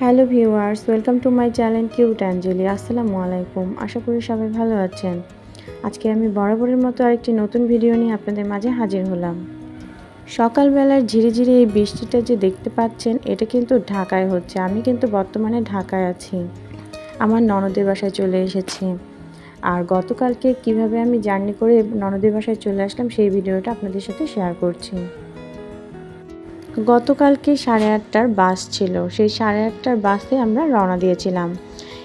Hello viewers, welcome to my channel cute Angeli. আসসালামু আলাইকুম। আশা করি সবাই ভালো আছেন। আজকে আমি বরাবরের মতো আরেকটি নতুন ভিডিও নিয়ে আপনাদের মাঝে হাজির হলাম। সকালবেলার ঝিরিঝিরি এই বৃষ্টিটা যে দেখতে পাচ্ছেন, এটা কিন্তু ঢাকায় হচ্ছে। আমি কিন্তু বর্তমানে ঢাকায় আছি। আমার ননদের বাসায় চলে এসেছি। আর গতকালকে কীভাবে আমি জার্নি করে ননদের বাসায় চলে আসলাম, সেই ভিডিওটা আপনাদের সাথে শেয়ার করছি। গতকালকে সাড়ে আটটার বাস ছিল। সেই সাড়ে আটটার বাসে আমরা রওনা দিয়েছিলাম।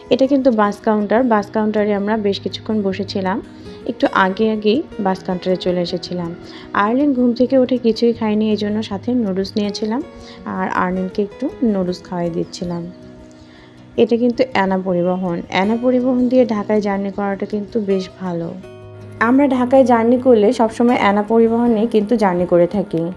এটা কিন্তু বাস কাউন্টার। বাস কাউন্টারে আমরা বেশ কিছুক্ষণ বসেছিলাম। একটু আগে আগেই বাস কাউন্টারে চলে এসেছিলাম। আর্লিন ঘুম থেকে উঠে কিছুই খাইনি এই জন্য সাথে নুডলস নিয়েছিলাম আর আর্লিনকে একটু নুডলস খাওয়াই দিচ্ছিলাম। এটা কিন্তু অ্যানা পরিবহন। অ্যানা পরিবহন দিয়ে ঢাকায় জার্নি করাটা কিন্তু বেশ ভালো। আমরা ঢাকায় জার্নি করলে সবসময় অ্যানা পরিবহনে কিন্তু জার্নি করে থাকি।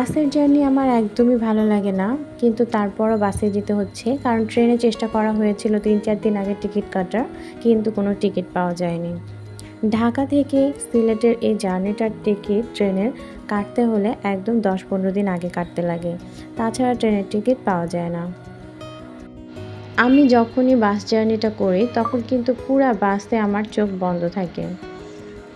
বাসের জার্নি আমার একদমই ভালো লাগে না, কিন্তু তারপরও বাসে যেতে হচ্ছে। কারণ ট্রেনে চেষ্টা করা হয়েছিল তিন চার দিন আগে টিকিট কাটার, কিন্তু কোনো টিকিট পাওয়া যায়নি। ঢাকা থেকে সিলেটের এই জার্নিটার টিকিট ট্রেনের কাটতে হলে একদম দশ পনেরো দিন আগে কাটতে লাগে, তাছাড়া ট্রেনের টিকিট পাওয়া যায় না। আমি যখনই বাস জার্নিটা করি, তখন কিন্তু পুরা বাসে আমার চোখ বন্ধ থাকে।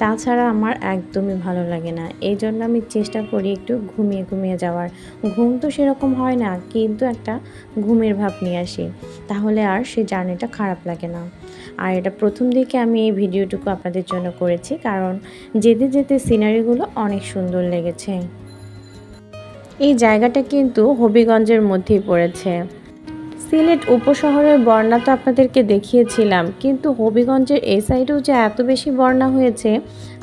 তাছাড়া আমার একদমই ভালো লাগে না। এই জন্য আমি চেষ্টা করি একটু ঘুমিয়ে ঘুমিয়ে যাওয়ার। ঘুম তো সেরকম হয় না, কিন্তু একটা ঘুমের ভাব নিয়ে আসি। তাহলে আর সে জার্নিটা খারাপ লাগে না। আর এটা প্রথম দিকে আমি এই ভিডিওটুকু আপনাদের জন্য করেছি, কারণ যেতে যেতে সিনারিগুলো অনেক সুন্দর লেগেছে। এই জায়গাটা কিন্তু হবিগঞ্জের মধ্যেই পড়েছে। সিলেট উপশহরের বন্যা তো আপনাদেরকে দেখিয়েছিলাম, কিন্তু হবিগঞ্জের এই সাইডেও যে এত বেশি বন্যা হয়েছে,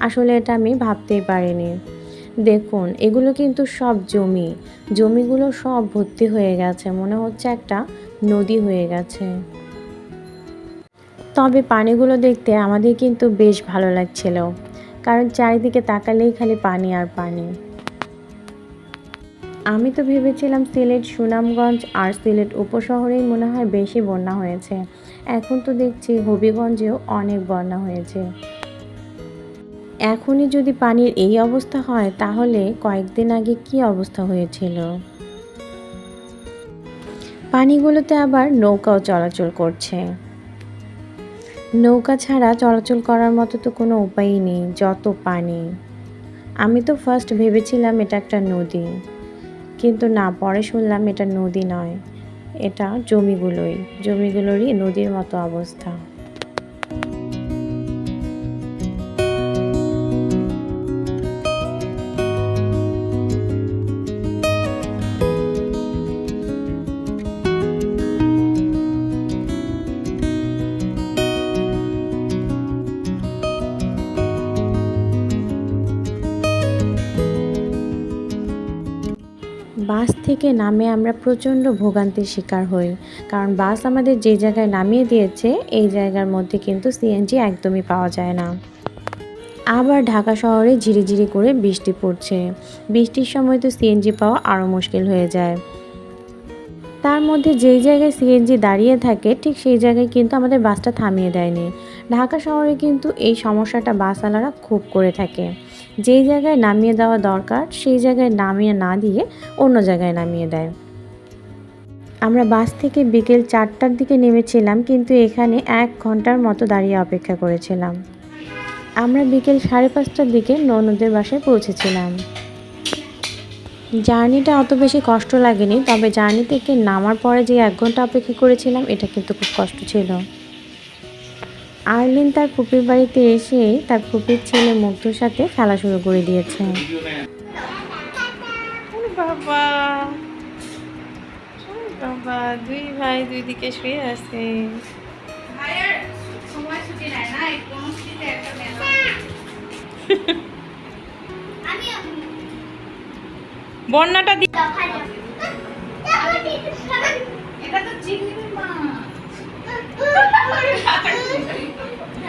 আসলে এটা আমি ভাবতেই পারিনি। দেখুন, এগুলো কিন্তু সব জমি। জমিগুলো সব ভর্তি হয়ে গেছে, মনে হচ্ছে একটা নদী হয়ে গেছে। তবে পানিগুলো দেখতে আমাদের কিন্তু বেশ ভালো লাগছিল, কারণ চারিদিকে তাকালেই খালি পানি আর পানি। আমি তো ভেবেছিলাম সিলেট সুনামগঞ্জ আর সিলেট উপশহরেই মনে হয় বেশি বন্যা হয়েছে। এখন তো দেখছি হবিগঞ্জেও অনেক বন্যা হয়েছে। এখনই যদি পানির এই অবস্থা হয়, তাহলে কয়েকদিন আগে কি অবস্থা হয়েছিল? পানিগুলোতে আবার নৌকাও চলাচল করছে। নৌকা ছাড়া চলাচল করার মতো তো কোনো উপায়ই নেই, যত পানি। আমি তো ফার্স্ট ভেবেছিলাম এটা একটা নদী। কিন্তু না পরে শুনলাম এটা নদী নয়। এটা জমিগুলোই। জমিগুলোরই নদীর মতো অবস্থা। থেকে নামে আমরা প্রচণ্ড ভোগান্তির শিকার হই। কারণ বাস আমাদের যে জায়গায় নামিয়ে দিয়েছে, এই জায়গার মধ্যে কিন্তু সিএনজি একদমই পাওয়া যায় না। আবার ঢাকা শহরে ঝিরিঝিরি করে বৃষ্টি পড়ছে। বৃষ্টির সময় তো সিএনজি পাওয়া আরও মুশকিল হয়ে যায়। তার মধ্যে যেই জায়গায় সিএনজি দাঁড়িয়ে থাকে, ঠিক সেই জায়গায় কিন্তু আমাদের বাসটা থামিয়ে দেয়নি। ঢাকা শহরে কিন্তু এই সমস্যাটা বাসওয়ালারা খুব করে থাকে। যেই জায়গায় নামিয়ে দেওয়া দরকার, সেই জায়গায় নামিয়ে না দিয়ে অন্য জায়গায় নামিয়ে দেয়। আমরা বাস থেকে বিকেল চারটার দিকে নেমেছিলাম, কিন্তু এখানে এক ঘণ্টার মতো দাঁড়িয়ে অপেক্ষা করেছিলাম। আমরা বিকেল সাড়ে পাঁচটার দিকে ননদের বাসায় পৌঁছেছিলাম। জার্নিটা অত বেশি কষ্ট লাগেনি, তবে জার্নি থেকে নামার পরে যে এক ঘণ্টা অপেক্ষা করেছিলাম, এটা কিন্তু খুব কষ্ট ছিল। আর্লিন তার ফুপির বাড়িতে এসে তার ফুপির ছেলে মুগ্ধর সাথে খেলা শুরু করে দিয়েছে। বাবা। বাবা দুই ভাই দুই দিকে শুয়ে আছে। ভাইয়ের সময় ছুটি নেয় না এই কর্মসূচিতে একটা মেলা আমি বন্যাটা দি এটা তো চিংড়ি মাছ।